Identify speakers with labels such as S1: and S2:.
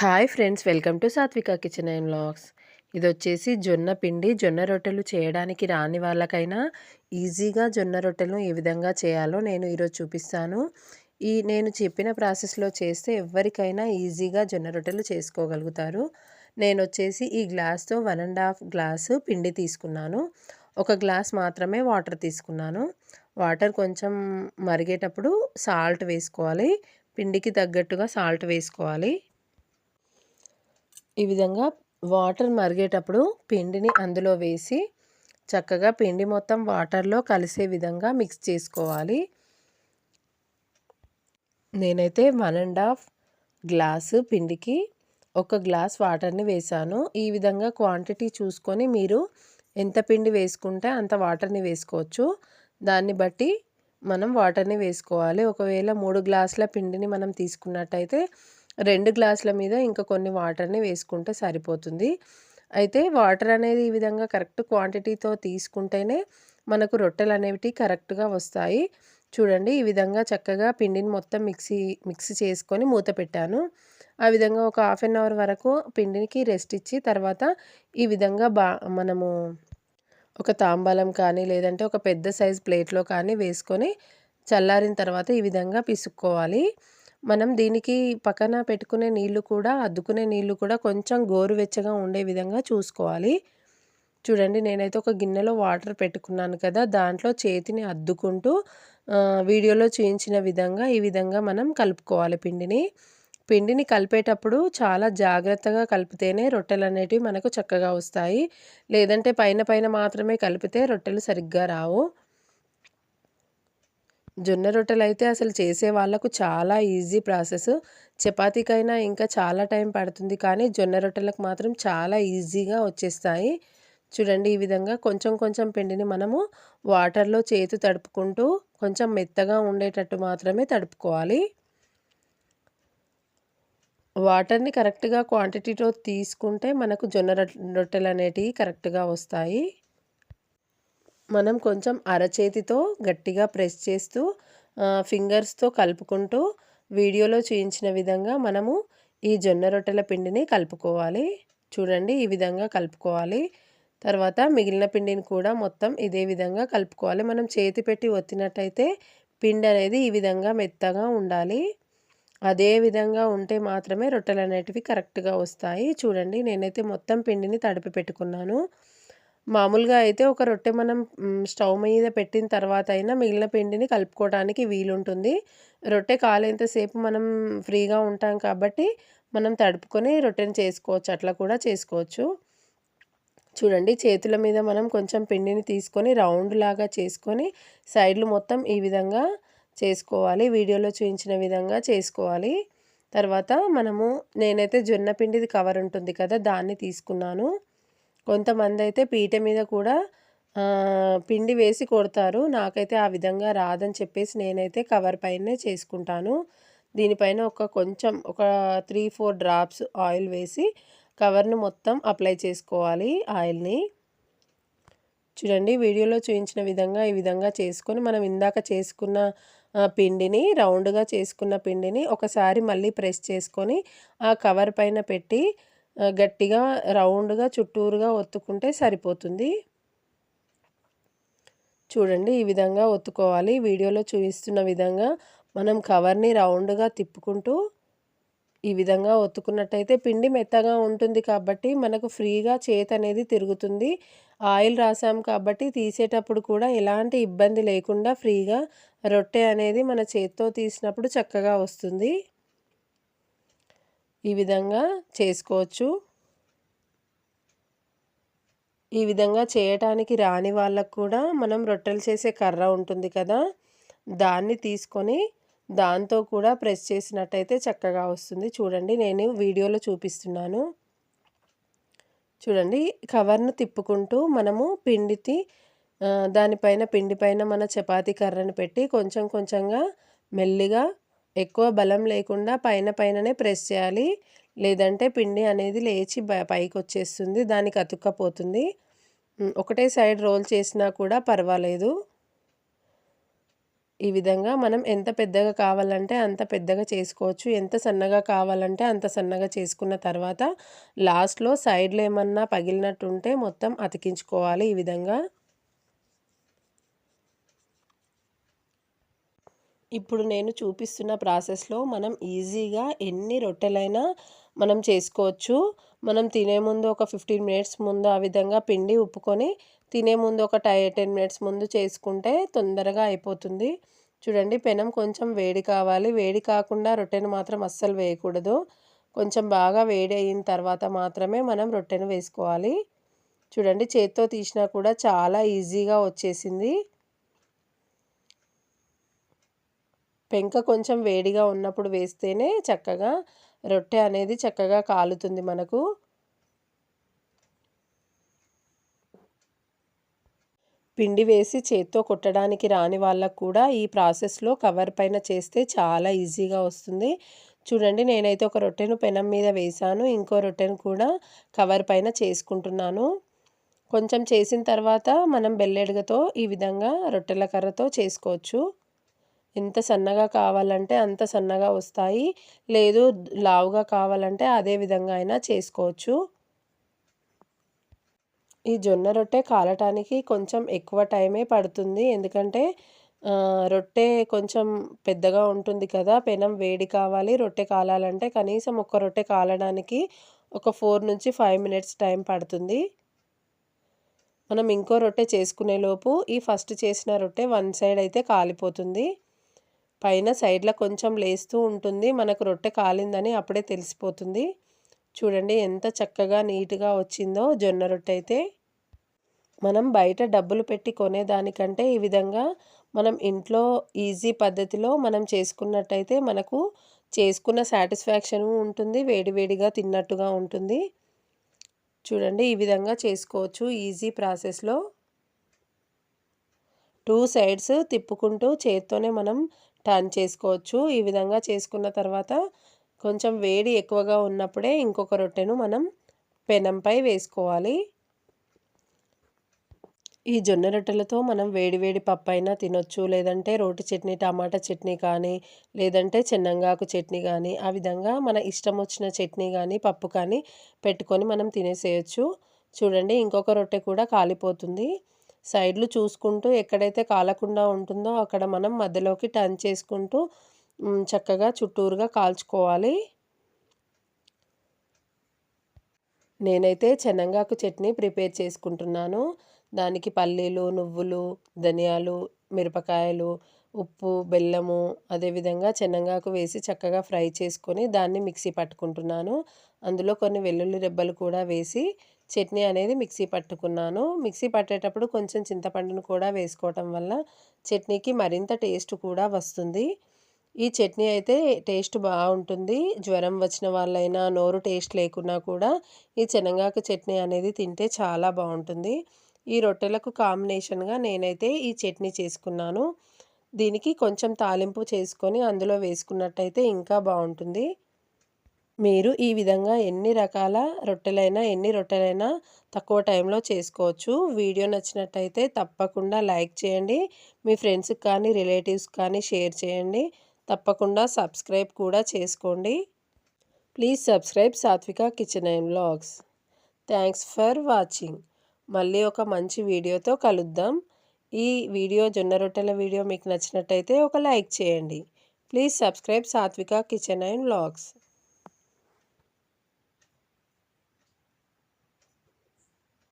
S1: Hi friends welcome to Satvika kitchen and vlogs. ఇది వచ్చేసి జొన్న పిండి. జొన్న రొట్టెలు చేయడానికి రాని వాళ్ళకైనా ఈజీగా జొన్న రొట్టెలను ఏ విధంగా చేయాలో నేను ఈరోజు చూపిస్తాను. ఈ నేను చెప్పిన ప్రాసెస్లో చేస్తే ఎవరికైనా ఈజీగా జొన్న రొట్టెలు చేసుకోగలుగుతారు. నేను వచ్చేసి ఈ గ్లాస్తో వన్ అండ్ హాఫ్ గ్లాసు పిండి తీసుకున్నాను. ఒక గ్లాస్ మాత్రమే వాటర్ తీసుకున్నాను. వాటర్ కొంచెం మరిగేటప్పుడు సాల్ట్ వేసుకోవాలి. పిండికి తగ్గట్టుగా సాల్ట్ వేసుకోవాలి. ఈ విధంగా వాటర్ మరిగేటప్పుడు పిండిని అందులో వేసి చక్కగా పిండి మొత్తం వాటర్లో కలిసే విధంగా మిక్స్ చేసుకోవాలి. నేనైతే వన్ అండ్ హాఫ్ గ్లాసు పిండికి ఒక గ్లాస్ వాటర్ని వేసాను ఈ విధంగా క్వాంటిటీ చూసుకొని మీరు ఎంత పిండి వేసుకుంటే అంత వాటర్ని వేసుకోవచ్చు. దాన్ని బట్టి మనం వాటర్ని వేసుకోవాలి. ఒకవేళ మూడు గ్లాసుల పిండిని మనం తీసుకున్నట్టయితే రెండు గ్లాసుల మీద ఇంకా కొన్ని వాటర్ని వేసుకుంటే సరిపోతుంది. అయితే వాటర్ అనేది ఈ విధంగా కరెక్ట్ క్వాంటిటీతో తీసుకుంటేనే మనకు రొట్టెలు అనేవి కరెక్ట్గా వస్తాయి. చూడండి ఈ విధంగా చక్కగా పిండిని మొత్తం మిక్సీ మిక్సీ చేసుకొని మూత పెట్టాను. ఆ విధంగా ఒక హాఫ్ అన్ అవర్ వరకు పిండికి రెస్ట్ ఇచ్చి తర్వాత ఈ విధంగా బా మనము ఒక తాంబాలం కానీ లేదంటే ఒక పెద్ద సైజ్ ప్లేట్లో కానీ వేసుకొని చల్లారిన తర్వాత ఈ విధంగా పిసుక్కోవాలి. మనం దీనికి పక్కన పెట్టుకునే నీళ్ళు కూడా అద్దుకునే నీళ్ళు కూడా కొంచెం గోరువెచ్చగా ఉండే విధంగా చూసుకోవాలి. చూడండి నేనైతే ఒక గిన్నెలో వాటర్ పెట్టుకున్నాను కదా దాంట్లో చేతిని అద్దుకుంటూ వీడియోలో చూపించిన విధంగా ఈ విధంగా మనం కలుపుకోవాలి పిండిని. పిండిని కలిపేటప్పుడు చాలా జాగ్రత్తగా కలిపితేనే రొట్టెలు అనేటివి మనకు చక్కగా వస్తాయి. లేదంటే పైన పైన మాత్రమే కలిపితే రొట్టెలు సరిగ్గా రావు. జొన్న రొట్టెలు అయితే అసలు చేసే వాళ్ళకు చాలా ఈజీ ప్రాసెస్. చపాతీకైనా ఇంకా చాలా టైం పడుతుంది కానీ జొన్న రొట్టెలకు మాత్రం చాలా ఈజీగా వచ్చేస్తాయి. చూడండి ఈ విధంగా కొంచెం కొంచెం పిండిని మనము వాటర్లో చేతి తడుపుకుంటూ కొంచెం మెత్తగా ఉండేటట్టు మాత్రమే తడుపుకోవాలి. వాటర్ని కరెక్ట్గా క్వాంటిటీతో తీసుకుంటే మనకు జొన్న రొట్టెలు అనేటివి కరెక్ట్గా వస్తాయి. మనం కొంచెం అరచేతితో గట్టిగా ప్రెస్ చేస్తూ ఫింగర్స్తో కలుపుకుంటూ వీడియోలో చూయించిన విధంగా మనము ఈ జొన్న రొట్టెల పిండిని కలుపుకోవాలి. చూడండి ఈ విధంగా కలుపుకోవాలి. తర్వాత మిగిలిన పిండిని కూడా మొత్తం ఇదే విధంగా కలుపుకోవాలి. మనం చేతి పెట్టి ఒత్తినట్టయితే పిండి అనేది ఈ విధంగా మెత్తగా ఉండాలి. అదే విధంగా ఉంటే మాత్రమే రొట్టెలు అనేటివి కరెక్ట్గా వస్తాయి. చూడండి నేనైతే మొత్తం పిండిని తడిపి పెట్టుకున్నాను. మామూలుగా అయితే ఒక రొట్టె మనం స్టవ్ మీద పెట్టిన తర్వాత అయినా మిగిలిన పిండిని కలుపుకోవడానికి వీలుంటుంది. రొట్టె కాలేంతసేపు మనం ఫ్రీగా ఉంటాం కాబట్టి మనం తడుపుకొని రొట్టెని చేసుకోవచ్చు అట్లా కూడా చేసుకోవచ్చు. చూడండి చేతుల మీద మనం కొంచెం పిండిని తీసుకొని రౌండ్ లాగా చేసుకొని సైడ్లు మొత్తం ఈ విధంగా చేసుకోవాలి. వీడియోలో చూపించిన విధంగా చేసుకోవాలి. తర్వాత మనము నేనైతే జొన్న పిండిది కవర్ ఉంటుంది కదా దాన్ని తీసుకున్నాను. కొంతమంది అయితే పీట మీద కూడా పిండి వేసి కొడతారు. నాకైతే ఆ విధంగా రాదని చెప్పేసి నేనైతే కవర్ పైనే చేసుకుంటాను. దీనిపైన ఒక కొంచెం ఒక త్రీ ఫోర్ డ్రాప్స్ ఆయిల్ వేసి కవర్ను మొత్తం అప్లై చేసుకోవాలి ఆయిల్ని. చూడండి వీడియోలో చూపించిన విధంగా ఈ విధంగా చేసుకొని మనం ఇందాక చేసుకున్న పిండిని రౌండ్గా చేసుకున్న పిండిని ఒకసారి మళ్ళీ ప్రెస్ చేసుకొని ఆ కవర్ పైన పెట్టి గట్టిగా రౌండ్గా చుట్టూరుగా ఒత్తుకుంటే సరిపోతుంది. చూడండి ఈ విధంగా ఒత్తుకోవాలి. వీడియోలో చూపిస్తున్న విధంగా మనం కవర్ని రౌండ్గా తిప్పుకుంటూ ఈ విధంగా ఒత్తుకున్నట్టయితే పిండి మెత్తగా ఉంటుంది కాబట్టి మనకు ఫ్రీగా చేతి అనేది తిరుగుతుంది. ఆయిల్ రాసాం కాబట్టి తీసేటప్పుడు కూడా ఎలాంటి ఇబ్బంది లేకుండా ఫ్రీగా రొట్టె అనేది మన చేత్తో తీసినప్పుడు చక్కగా వస్తుంది. ఈ విధంగా చేసుకోవచ్చు. ఈ విధంగా చేయటానికి రాని వాళ్ళకు కూడా మనం రొట్టెలు చేసే కర్ర ఉంటుంది కదా దాన్ని తీసుకొని దాంతో కూడా ప్రెస్ చేసినట్టయితే చక్కగా వస్తుంది. చూడండి నేను వీడియోలో చూపిస్తున్నాను. చూడండి కవర్ను తిప్పుకుంటూ మనము పిండితి దానిపైన పిండి పైన మన చపాతీ కర్రను పెట్టి కొంచెం కొంచెంగా మెల్లిగా ఎక్కువ బలం లేకుండా పైన పైననే ప్రెస్ చేయాలి. లేదంటే పిండి అనేది లేచి పైకి వచ్చేస్తుంది దానికి అతుక్కపోతుంది. ఒకటే సైడ్ రోల్ చేసినా కూడా పర్వాలేదు. ఈ విధంగా మనం ఎంత పెద్దగా కావాలంటే అంత పెద్దగా చేసుకోవచ్చు. ఎంత సన్నగా కావాలంటే అంత సన్నగా చేసుకున్న తర్వాత లాస్ట్లో సైడ్లో ఏమన్నా పగిలినట్టుంటే మొత్తం అతికించుకోవాలి ఈ విధంగా. ఇప్పుడు నేను చూపిస్తున్న ప్రాసెస్లో మనం ఈజీగా ఎన్ని రొట్టెలైనా మనం చేసుకోవచ్చు. మనం తినే ముందు ఒక ఫిఫ్టీన్ మినిట్స్ ముందు ఆ విధంగా పిండి ఉప్పుకొని తినే ముందు ఒక టై టెన్ మినిట్స్ ముందు చేసుకుంటే తొందరగా అయిపోతుంది. చూడండి పెనం కొంచెం వేడి కావాలి. వేడి కాకుండా రొట్టెను మాత్రం అస్సలు వేయకూడదు. కొంచెం బాగా వేడి అయిన తర్వాత మాత్రమే మనం రొట్టెను వేసుకోవాలి. చూడండి చేత్తో తీసినా కూడా చాలా ఈజీగా వచ్చేసింది. పెంక కొంచెం వేడిగా ఉన్నప్పుడు వేస్తేనే చక్కగా రొట్టె అనేది చక్కగా కాలుతుంది మనకు. పిండి వేసి చేత్తో కొట్టడానికి రాని వాళ్ళకు కూడా ఈ ప్రాసెస్లో కవర్ పైన చేస్తే చాలా ఈజీగా వస్తుంది. చూడండి నేనైతే ఒక రొట్టెను పెనం మీద వేశాను. ఇంకో రొట్టెను కూడా కవర్ పైన చేసుకుంటున్నాను. కొంచెం చేసిన తర్వాత మనం బెల్లెడుగతో ఈ విధంగా రొట్టెల కర్రతో చేసుకోవచ్చు. ఎంత సన్నగా కావాలంటే అంత సన్నగా వస్తాయి. లేదు లావుగా కావాలంటే అదే విధంగా అయినా చేసుకోవచ్చు. ఈ జొన్న రొట్టె కాలటానికి కొంచెం ఎక్కువ టైమే పడుతుంది. ఎందుకంటే రొట్టె కొంచెం పెద్దగా ఉంటుంది కదా పెనం వేడి కావాలి. రొట్టె కాలాలంటే కనీసం ఒక రొట్టె కాలడానికి ఒక ఫోర్ నుంచి ఫైవ్ మినిట్స్ టైం పడుతుంది. మనం ఇంకో రొట్టె చేసుకునే లోపు ఈ ఫస్ట్ చేసిన రొట్టె వన్ సైడ్ అయితే కాలిపోతుంది. పైన సైడ్లో కొంచెం లేస్తూ ఉంటుంది. మనకు రొట్టె కాలిందని అప్పుడే తెలిసిపోతుంది. చూడండి ఎంత చక్కగా నీట్గా వచ్చిందో జొన్న రొట్టె అయితే. మనం బయట డబ్బులు పెట్టి కొనేదానికంటే ఈ విధంగా మనం ఇంట్లో ఈజీ పద్ధతిలో మనం చేసుకున్నట్టయితే మనకు చేసుకున్న సాటిస్ఫాక్షన్ ఉంటుంది. వేడివేడిగా తిన్నట్టుగా ఉంటుంది. చూడండి ఈ విధంగా చేసుకోవచ్చు ఈజీ ప్రాసెస్లో. టూ సైడ్స్ తిప్పుకుంటూ చేత్తోనే మనం టర్న్ చేసుకోవచ్చు. ఈ విధంగా చేసుకున్న తర్వాత కొంచెం వేడి ఎక్కువగా ఉన్నప్పుడే ఇంకొక రొట్టెను మనం పెనంపై వేసుకోవాలి. ఈ జొన్న రొట్టెలతో మనం వేడివేడి పప్పు అయినా తినొచ్చు. లేదంటే రోటి చట్నీ టమాటా చట్నీ కానీ లేదంటే చెన్నంగాకు చట్నీ కానీ ఆ విధంగా మన ఇష్టం వచ్చిన చట్నీ కానీ పప్పు కానీ పెట్టుకొని మనం తినేసేయచ్చు. చూడండి ఇంకొక రొట్టె కూడా కాలిపోతుంది. సైడ్లు చూసుకుంటూ ఎక్కడైతే కాలకుండా ఉంటుందో అక్కడ మనం మధ్యలోకి టర్న్ చేసుకుంటూ చక్కగా చుట్టూరుగా కాల్చుకోవాలి. నేనైతే చెనంగాకు చట్నీ ప్రిపేర్ చేసుకుంటున్నాను. దానికి పల్లీలు నువ్వులు ధనియాలు మిరపకాయలు ఉప్పు బెల్లము అదేవిధంగా చెనంగాకు వేసి చక్కగా ఫ్రై చేసుకొని దాన్ని మిక్సీ పట్టుకుంటున్నాను. అందులో కొన్ని వెల్లుల్లి రెబ్బలు కూడా వేసి చట్నీ అనేది మిక్సీ పట్టుకున్నాను. మిక్సీ పట్టేటప్పుడు కొంచెం చింతపండును కూడా వేసుకోవటం వల్ల చట్నీకి మరింత టేస్ట్ కూడా వస్తుంది. ఈ చట్నీ అయితే టేస్ట్ బాగుంటుంది. జ్వరం వచ్చిన వాళ్ళైనా నోరు టేస్ట్ లేకున్నా కూడా ఈ శనగాకు చట్నీ అనేది తింటే చాలా బాగుంటుంది. ఈ రొట్టెలకు కాంబినేషన్గా నేనైతే ఈ చట్నీ చేసుకున్నాను. దీనికి కొంచెం తాలింపు చేసుకొని అందులో వేసుకున్నట్టయితే ఇంకా బాగుంటుంది. మీరు ఈ విధంగా ఎన్ని రకాల రొట్టెలైనా ఎన్ని రొట్టెలైనా తక్కువ టైంలో చేసుకోవచ్చు. వీడియో నచ్చినట్టయితే తప్పకుండా లైక్ చేయండి. మీ ఫ్రెండ్స్కి కానీ రిలేటివ్స్ కానీ షేర్ చేయండి. తప్పకుండా సబ్స్క్రైబ్ కూడా చేసుకోండి. Please subscribe Satvika kitchen and blogs thanks for watching. మళ్ళీ ఒక మంచి వీడియోతో కలుద్దాం. ఈ వీడియో జొన్న రొట్టెల వీడియో మీకు నచ్చినట్టయితే ఒక లైక్ చేయండి. Please subscribe Satvika kitchen and blogs